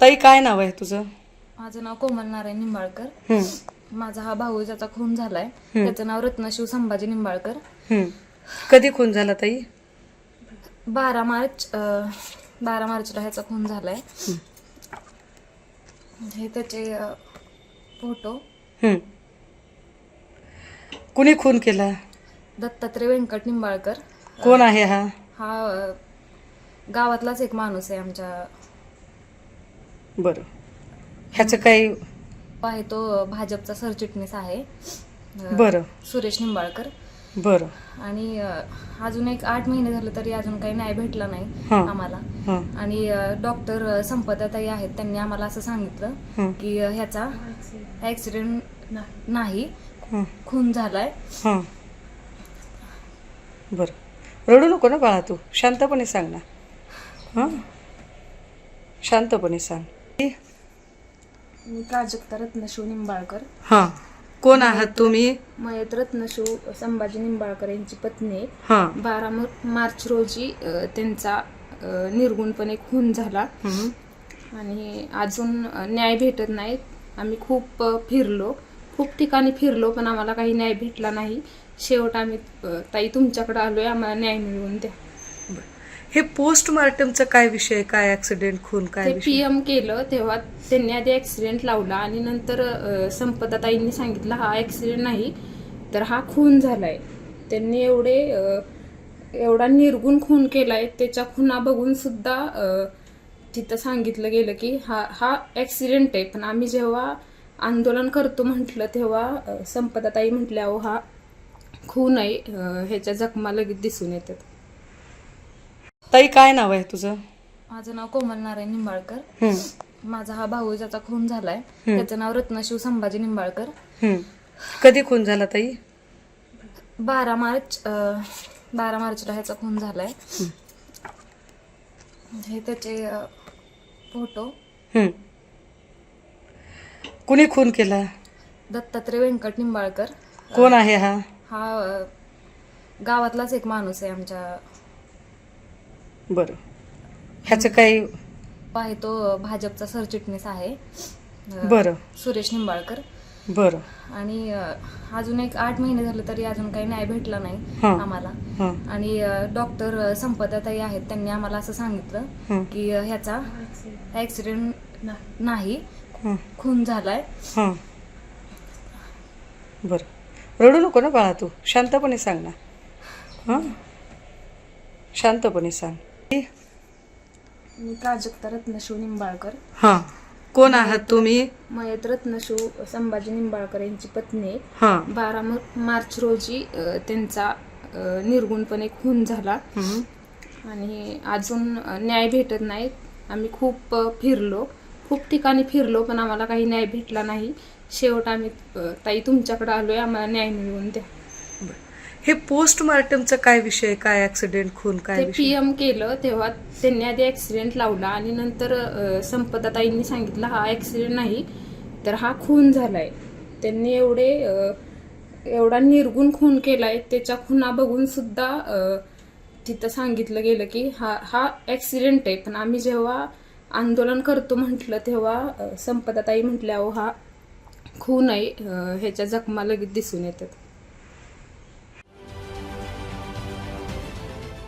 ताई काय नाव आहे तुझं? माझं नाव कोमल नारायण निंबाळकर. माझा हा भाऊ ज्याचा खून झालाय. त्याचं नाव रत्नशिव संभाजी निंबाळकर. हम्म. कधी खून झाला ताई? बारा मार्च अं, बारा मार्चला ह्याचा खून झालाय. हे त्याचे अं, फोटो. हम्म. कुणी खून केला? दत्तात्रय व्यंकट निंबाळकर. कोण आहे हा? हा अं, गावातलाच एक माणूस आहे आमच्या बरं. ह्याचं काही आहे तो भाजपचा सरचिटणीस आहे. अं, बरं. सुरेश निंबाळकर. बरं. आणि अं, अजून एक आठ महिने झाले तरी अजून काही न्याय भेटला नाही हां. आम्हाला. हां. आणि डॉक्टर संपदाताई आहेत त्यांनी आम्हाला असं सांगितलं हं. की अ, ह्याचा ऍक्सिडेंट नाही हं. खून झालाय. हां. बरं. रडू नको ना बाळा तू. शांतपणे सांग ना. हां? शांतपणे सांग. मी प्राजक्ता रत्नशिव निंबाळकर. हां. कोण आहात तुम्ही? मयत रत्नशिव संभाजी निंबाळकर यांची पत्नी आहे. हां. बारा म- मार्च रोजी अ, त्यांचा अ, निर्गुणपणे खून झाला. हं. आणि अजून अ, न्याय भेटत नाही. आम्ही खूप अ, फिरलो. खूप ठिकाणी फिरलो पण आम्हाला काही न्याय भेटला नाही. शेवट आम्ही अ, ताई तुमच्याकडे आलोय. आम्हाला न्याय मिळवून द्या. हे पोस्टमार्टमचं काय विषय काय ऍक्सिडेंट खून काय ते विषय? पीएम केलं तेव्हा त्यांनी आधी ऍक्सिडेंट लावला आणि नंतर अ, संपदाताईंनी सांगितलं हा ऍक्सिडेंट नाही तर हा खून झालाय. त्यांनी एवढे अ, एवढा निर्गुण खून केलाय त्याच्या खुना बघून सुद्धा अ, तिथं सांगितलं गेलं की हा हा ऍक्सिडेंट आहे. पण आम्ही जेव्हा आंदोलन करतो म्हटलं तेव्हा अ, संपदाताई म्हटल्या अहो हा खून आहे अ, ह्याच्या जखमा लगेच दिसून येतात. ताई काय नाव आहे तुझं? माझं नाव कोमल नारायण निंबाळकर. माझा हा भाऊ ज्याचा खून झालाय. त्याचं नाव रत्नशिव संभाजी निंबाळकर. कधी खून झाला ताई? बारा मार्च बारा मार्चला ह्याचा खून झालाय. हे. त्याचे फोटो. कुणी खून केला? दत्तात्रय व्यंकट निंबाळकर. कोण आहे हा? हा गावातलाच एक माणूस आहे आमच्या बरं. ह्याचं काही आहे तो भाजपचा सरचिटणीस आहे. बरं. सुरेश निंबाळकर. बरं. आणि अजून एक आठ महिने झाले तरी अजून काही न्याय भेटला नाही. आम्हाला. आणि डॉक्टर संपदाताई आहेत. त्यांनी आम्हाला असं सांगितलं. की ह्याचा ऍक्सिडेंट नाही. खून झालाय. बरं. रडू नको ना बाळा तू. शांतपणे सांग ना. हां? शांतपणे सांग. मी प्राजक्ता रत्नशिव निंबाळकर. हां. कोण आहात तुम्ही? मयत रत्नशिव संभाजी निंबाळकर यांची पत्नी आहे. हां. बारा म- मार्च रोजी अ, त्यांचा अ, निर्गुणपणे खून झाला. हं. आणि अजून अ, न्याय भेटत नाही. आम्ही खूप अ, फिरलो. खूप ठिकाणी फिरलो पण आम्हाला काही न्याय भेटला नाही. शेवट आम्ही अ, ताई तुमच्याकडे आलोय. आम्हाला न्याय मिळवून द्या. हे पोस्टमार्टमचं काय विषय काय ऍक्सिडेंट खून काय पीएम केलं तेव्हा त्यांनी आधी ऍक्सिडेंट लावला आणि नंतर संपदाताईंनी सांगितलं हा ऍक्सिडेंट नाही तर हा खून झालाय. त्यांनी एवढे एवढा निर्गुण खून केलाय त्याच्या खुना बघून सुद्धा तिथं सांगितलं गेलं की हा हा ऍक्सिडेंट आहे. पण आम्ही जेव्हा आंदोलन करतो म्हटलं तेव्हा संपदाताई म्हटल्या अहो हा खून आहे ह्याच्या जखमा लगेच दिसून येतात.